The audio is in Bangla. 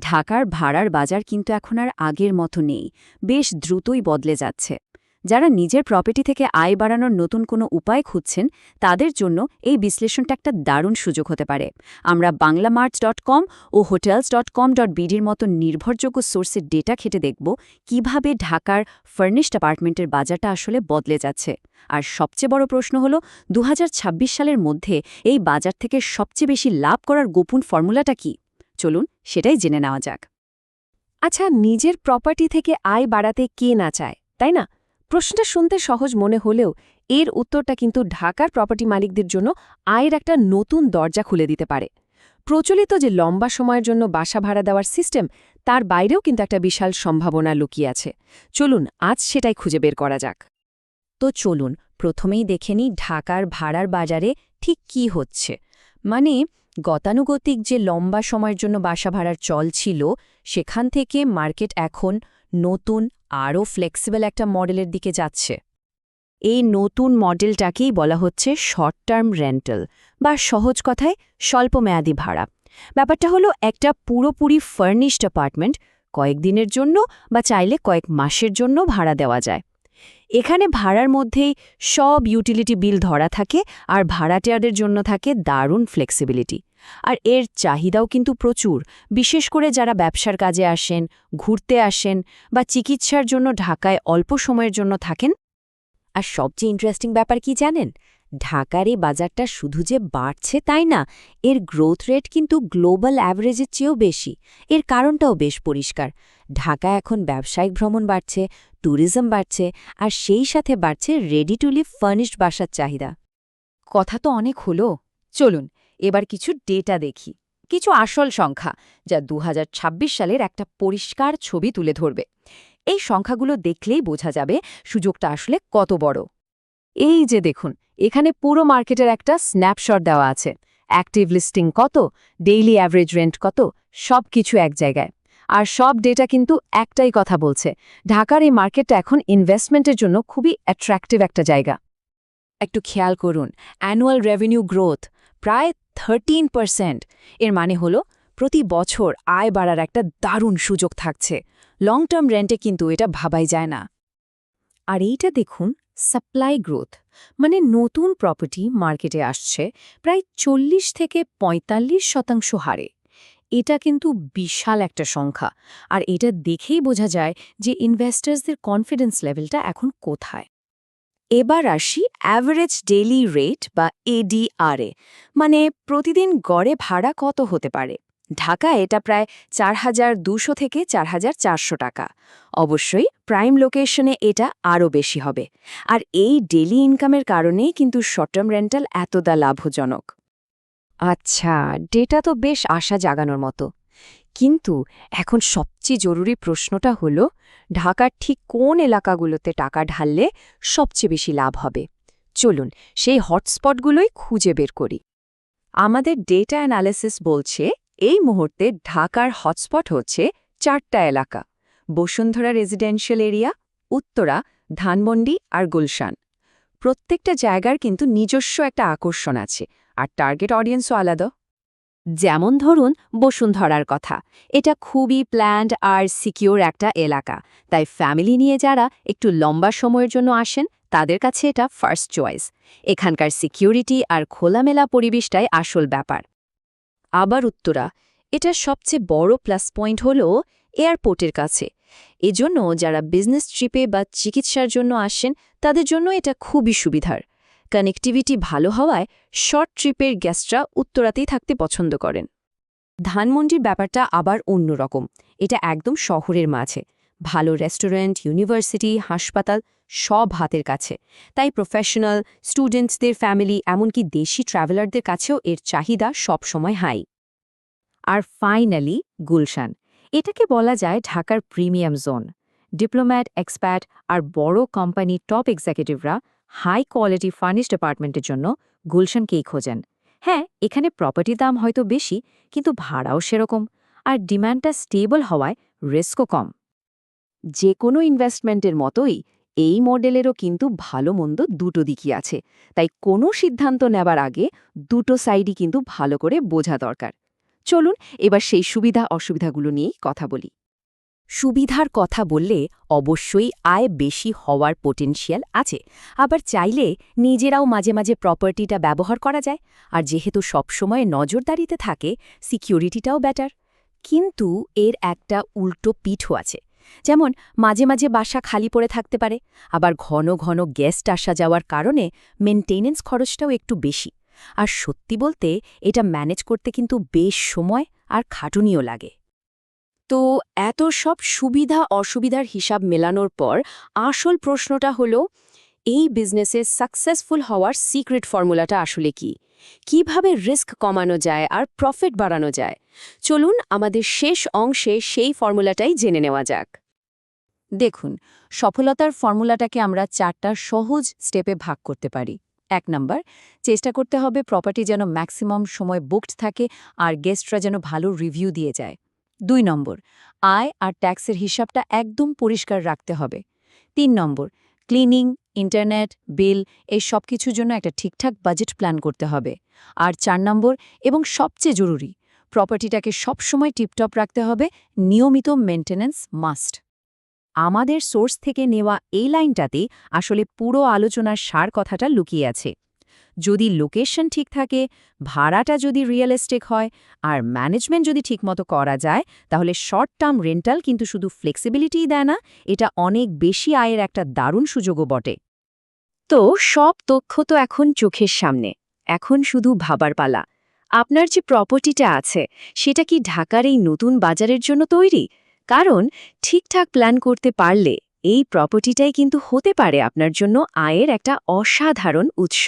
ঢাকার ভাড়ার বাজার কিন্তু এখন আর আগের মতো নেই। বেশ দ্রুতই বদলে যাচ্ছে। যারা নিজের প্রপার্টি থেকে আয় বাড়ানোর নতুন কোনো উপায় খুঁজছেন, তাদের জন্য এই বিশ্লেষণটা একটা দারুণ সুযোগ হতে পারে। আমরা বাংলামার্টস ডট কম ও হোটেলস ডট কম ডট বিডির মতো নির্ভরযোগ্য সোর্সের ডেটা খেটে দেখব কীভাবে ঢাকার ফার্নিশড অ্যাপার্টমেন্টের বাজারটা আসলে বদলে যাচ্ছে। আর সবচেয়ে বড় প্রশ্ন হল দু হাজার ছাব্বিশ সালের মধ্যে এই বাজার থেকে সবচেয়ে বেশি লাভ করার গোপন ফর্মুলাটা কি? চলুন, সেটাই জেনে নেওয়া যাক। আচ্ছা নিজের প্রপার্টি থেকে আয় বাড়াতে কে না চায়, তাই না? প্রশ্নটা শুনতে সহজ মনে হলেও এর উত্তরটা কিন্তু ঢাকার প্রপার্টি মালিকদের জন্য আয়ের একটা নতুন দরজা খুলে দিতে পারে। প্রচলিত যে লম্বা সময়ের জন্য বাসা ভাড়া দেওয়ার সিস্টেম তার বাইরেও কিন্তু একটা বিশাল সম্ভাবনা লুকিয়ে আছে। চলুন, আজ সেটাই খুঁজে বের করা যাক। তো চলুন, প্রথমেই দেখে নিই ঢাকার ভাড়ার বাজারে ঠিক কি হচ্ছে। মানে গতানুগতিক যে লম্বা সময়ের জন্য বাসা ভাড়ার চল ছিল, সেখান থেকে মার্কেট এখন নতুন, আরও ফ্লেক্সিবল একটা মডেলের দিকে যাচ্ছে। এই নতুন মডেলটাকেই বলা হচ্ছে শর্ট টার্ম রেন্টাল বা সহজ কথায় স্বল্পমেয়াদী ভাড়া। ব্যাপারটা হলো একটা পুরোপুরি ফার্নিশড অ্যাপার্টমেন্ট কয়েকদিনের জন্য বা চাইলে কয়েক মাসের জন্য ভাড়া দেওয়া যায়। এখানে ভাড়ার মধ্যেই সব ইউটিলিটি বিল ধরা থাকে আর ভাড়াটিয়ারদের জন্য থাকে দারুণ ফ্লেক্সিবিলিটি আর এর চাহিদাও কিন্তু প্রচুর, বিশেষ করে যারা ব্যবসার কাজে আসেন, ঘুরতে আসেন বা চিকিৎসার জন্য ঢাকায় অল্প সময়ের জন্য থাকেন। আর সবচেয়ে ইন্টারেস্টিং ব্যাপার কি জানেন? ঢাকার এই বাজারটা শুধু যে বাড়ছে তাই না, এর গ্রোথ রেট কিন্তু গ্লোবাল অ্যাভারেজের চেয়েও বেশি। এর কারণটাও বেশ পরিষ্কার। ঢাকা এখন ব্যবসায়িক ভ্রমণ বাড়ছে ট্যুরিজম বাড়ছে, আর সেই সাথে বাড়ছে রেডি টু লিভ ফার্নিশড বাসার চাহিদা। কথা তো অনেক হলো। চলুন, এবার কিছু ডেটা দেখি। কিছু আসল সংখ্যা, যা দু হাজার ছাব্বিশ সালের একটা পরিষ্কার ছবি তুলে ধরবে। এই সংখ্যাগুলো দেখলেই বোঝা যাবে সুযোগটা আসলে কত বড়। এই যে দেখুন, এখানে পুরো মার্কেটের একটা স্ন্যাপশট দেওয়া আছে। অ্যাক্টিভ লিস্টিং কত ডেইলি অ্যাভারেজ রেন্ট কত সব কিছু এক জায়গায়। আর সব ডেটা কিন্তু একটাই কথা বলছে, ঢাকার এই মার্কেটটা এখন ইনভেস্টমেন্টের জন্য খুবই অ্যাট্রাক্টিভ একটা জায়গা। একটু খেয়াল করুন অ্যানুয়াল রেভিনিউ গ্রোথ প্রায় থার্টিন পার্সেন্ট এর মানে হলো প্রতি বছর আয় বাড়ার একটা দারুণ সুযোগ থাকছে। লং টার্ম রেন্টে কিন্তু এটা ভাবাই যায় না। আর এইটা দেখুন সাপ্লাই গ্রোথ মানে নতুন প্রপার্টি মার্কেটে আসছে, প্রায় চল্লিশ থেকে ৪৫ শতাংশ হারে। এটা কিন্তু বিশাল একটা সংখ্যা, আর এটা দেখেই বোঝা যায় যে ইনভেস্টার্সদের কনফিডেন্স লেভেলটা এখন কোথায়। এবার আসি অ্যাভারেজ ডেইলি রেট বা এডিআরএ মানে প্রতিদিন গড়ে ভাড়া কত হতে পারে? ঢাকায় এটা প্রায় চার হাজার দুশো থেকে চার হাজার চারশো টাকা। অবশ্যই প্রাইম লোকেশনে এটা আরও বেশি হবে। আর এই ডেলি ইনকামের কারণেই কিন্তু শর্ট টার্ম রেন্টাল এতটা লাভজনক। আচ্ছা ডেটা তো বেশ আশা জাগানোর মতো। কিন্তু এখন সবচেয়ে জরুরি প্রশ্নটা হল, ঢাকার ঠিক কোন এলাকাগুলোতে টাকা ঢাললে সবচেয়ে বেশি লাভ হবে? চলুন, সেই হটস্পটগুলোই খুঁজে বের করি। আমাদের ডেটা অ্যানালিসিস বলছে এই মুহূর্তে ঢাকার হটস্পট হচ্ছে চারটা এলাকা, বসুন্ধরা রেজিডেন্সিয়াল এরিয়া, উত্তরা, ধানমন্ডি আর গুলশান। প্রত্যেকটা জায়গার কিন্তু নিজস্ব একটা আকর্ষণ আছে, আর টার্গেট অডিয়েন্সও আলাদা। যেমন ধরুন বসুন্ধরার কথা, এটা খুবই প্ল্যান্ড আর সিকিউর একটা এলাকা, তাই ফ্যামিলি নিয়ে যারা একটু লম্বা সময়ের জন্য আসেন, তাদের কাছে এটা ফার্স্ট চয়েস এখানকার সিকিউরিটি আর খোলামেলা পরিবেশটাই আসল ব্যাপার। আবার উত্তরা। এটা সবচেয়ে বড় প্লাস পয়েন্ট হল এয়ারপোর্টের কাছে। এজন্য যারা বিজনেস ট্রিপে বা চিকিৎসার জন্য আসেন, তাদের জন্য এটা খুবই সুবিধার। কানেক্টিভিটি ভালো হওয়ায় শর্ট ট্রিপের গ্যাস্টরা উত্তরাতেই থাকতে পছন্দ করেন। ধানমন্ডির ব্যাপারটা আবার অন্যরকম এটা একদম শহরের মাঝে। ভালো রেস্টুরেন্ট ইউনিভার্সিটি হাসপাতাল সব হাতের কাছে। তাই প্রফেশনাল স্টুডেন্টসদের ফ্যামিলি এমনকি দেশি ট্রাভেলারদের কাছেও এর চাহিদা সবসময় হাই আর ফাইনালি গুলশান। এটাকে বলা যায় ঢাকার প্রিমিয়াম জোন ডিপ্লোম্যাট এক্সপ্যাট আর বড় কোম্পানি টপ এক্সিকিউটিভরা হাই কোয়ালিটি ফার্নিশড অ্যাপার্টমেন্টের জন্য গুলশানকেই খোঁজেন। হ্যাঁ এখানে প্রপার্টি দাম হয়তো বেশি, কিন্তু ভাড়াও সেরকম। আর ডিম্যান্ডটা স্টেবল হওয়ায় রিস্কও কম। যে কোনো ইনভেস্টমেন্টের মতোই এই মডেলেরও কিন্তু ভালো মন্দ দুটো দিকই আছে। তাই কোনো সিদ্ধান্ত নেবার আগে দুটো সাইডই কিন্তু ভালো করে বোঝা দরকার। চলুন এবার সেই সুবিধা অসুবিধাগুলো নিয়েই কথা বলি। সুবিধার কথা বললে অবশ্যই আয় বেশি হওয়ার পোটেনশিয়াল আছে। আবার চাইলে নিজেরাও মাঝে মাঝে প্রপার্টিটা ব্যবহার করা যায়। আর যেহেতু সবসময় নজরদারিতে থাকে সিকিউরিটিটাও বেটার কিন্তু এর একটা উল্টো পিঠও আছে। যেমন মাঝে মাঝে বাসা খালি পড়ে থাকতে পারে, আবার ঘন ঘন গেস্ট আসা যাওয়ার কারণে মেনটেনেন্স খরচটাও একটু বেশি। আর সত্যি বলতে, এটা ম্যানেজ করতে কিন্তু বেশ সময় আর খাটুনিও লাগে। তো এত সব সুবিধা অসুবিধার হিসাব মেলানোর পর আসল প্রশ্নটা হলো, এই বিজনেসে সাকসেসফুল হওয়ার সিক্রেট ফর্মুলাটা আসলে কি? কীভাবে রিস্ক কমানো যায় আর প্রফিট বাড়ানো যায়? চলুন আমাদের শেষ অংশে সেই ফর্মুলাটাই জেনে নেওয়া যাক। দেখুন, সফলতার ফর্মুলাটাকে আমরা চারটা সহজ স্টেপে ভাগ করতে পারি। এক নম্বর, চেষ্টা করতে হবে প্রপার্টি যেন ম্যাক্সিমাম সময় বুকড থাকে আর গেস্টরা যেন ভালো রিভিউ দিয়ে যায়। দুই নম্বর, আয় আর ট্যাক্সের হিসাবটা একদম পরিষ্কার রাখতে হবে। তিন নম্বর ক্লিনিং ইন্টারনেট বিল এই সব কিছুর জন্য একটা ঠিকঠাক বাজেট প্ল্যান করতে হবে। আর চার নম্বর, এবং সবচেয়ে জরুরি প্রপার্টিটাকে সবসময় টিপটপ রাখতে হবে, নিয়মিত মেনটেন্যান্স মাস্ট আমাদের সোর্স থেকে নেওয়া এই লাইনটাতেই আসলে পুরো আলোচনার সার কথাটা লুকিয়ে আছে। যদি লোকেশন ঠিক থাকে, ভাড়াটা যদি রিয়েলিস্টিক হয়, আর ম্যানেজমেন্ট যদি ঠিকমতো করা যায়, তাহলে শর্ট টার্ম রেন্টাল কিন্তু শুধু ফ্লেক্সিবিলিটিই দেয় না, এটা অনেক বেশি আয়ের একটা দারুণ সুযোগও বটে। তো সব তথ্য তো এখন চোখের সামনে, এখন শুধু ভাবার পালা। আপনার যে প্রপার্টিটা আছে, সেটা কি ঢাকার এই নতুন বাজারের জন্য তৈরি? কারণ ঠিকঠাক প্ল্যান করতে পারলে এই প্রপার্টিটাই কিন্তু হতে পারে আপনার জন্য আয়ের একটা অসাধারণ উৎস।